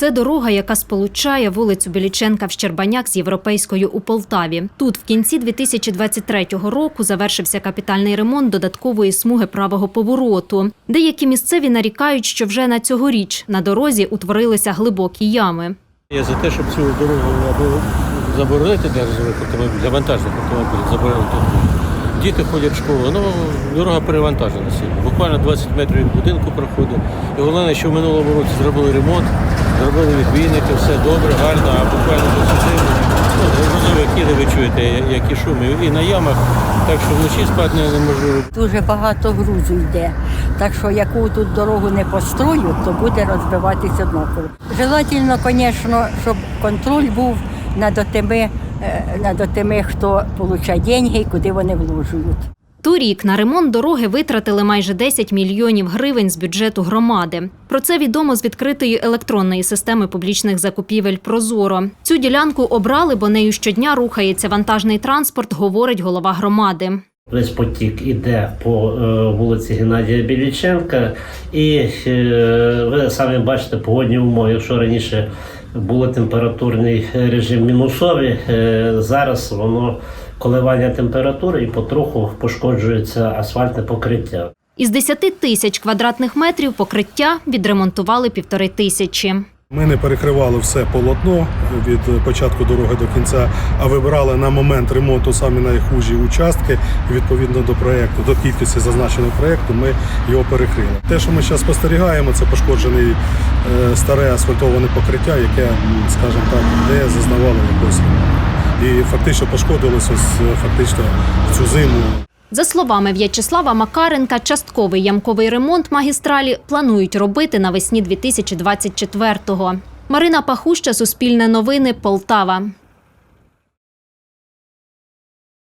Це дорога, яка сполучає вулицю Біліченка в Щербаняк з європейською у Полтаві. Тут в кінці 2023 року завершився капітальний ремонт додаткової смуги правого повороту. Деякі місцеві нарікають, що вже на цьогоріч на дорозі утворилися глибокі ями. Я за те, щоб цю дорогу заборонити для автомобілів, для вантажних автомобілів заборонити. Діти ходять в школу, ну дорога перевантажена сильно. Буквально 20 метрів від будинку проходить. І головне, що в минулому році зробили ремонт, зробили відбійники, все добре, гарно, а буквально до сюди, ну, грузовики, ви чуєте, які шуми, і на ямах, так що вночі спати не- неможливо. Дуже багато грузу йде. Так що яку тут дорогу не построють, то буде розбиватися однаково. Желательно, звісно, щоб контроль був над тими, е, над тими, хто отримує деньги і куди вони вложують. Торік на ремонт дороги витратили майже 10 мільйонів гривень з бюджету громади. Про це відомо з відкритої електронної системи публічних закупівель Прозоро. Цю ділянку обрали, бо нею щодня рухається вантажний транспорт, говорить голова громади. Весь потік іде по е, вулиці Геннадія Біліченка, і е, ви самі бачите погодні умови. Якщо раніше був температурний режим мінусовий, е, зараз воно коливання температури і потроху пошкоджується асфальтне покриття. Із 10 тисяч квадратних метрів покриття відремонтували півтори тисячі. Ми не перекривали все полотно від початку дороги до кінця, а вибирали на момент ремонту самі найхужі участки. І відповідно до проєкту, до кількості зазначеного проєкту, ми його перекрили. Те, що ми зараз спостерігаємо, це пошкоджене е, старе асфальтоване покриття, яке, скажімо так, не зазнавало ремонту. І фактично пошкодилося фактично в цю зиму. За словами В'ячеслава Макаренка, частковий ямковий ремонт магістралі планують робити навесні 2024-го. Марина Пахуща, Суспільне новини, Полтава.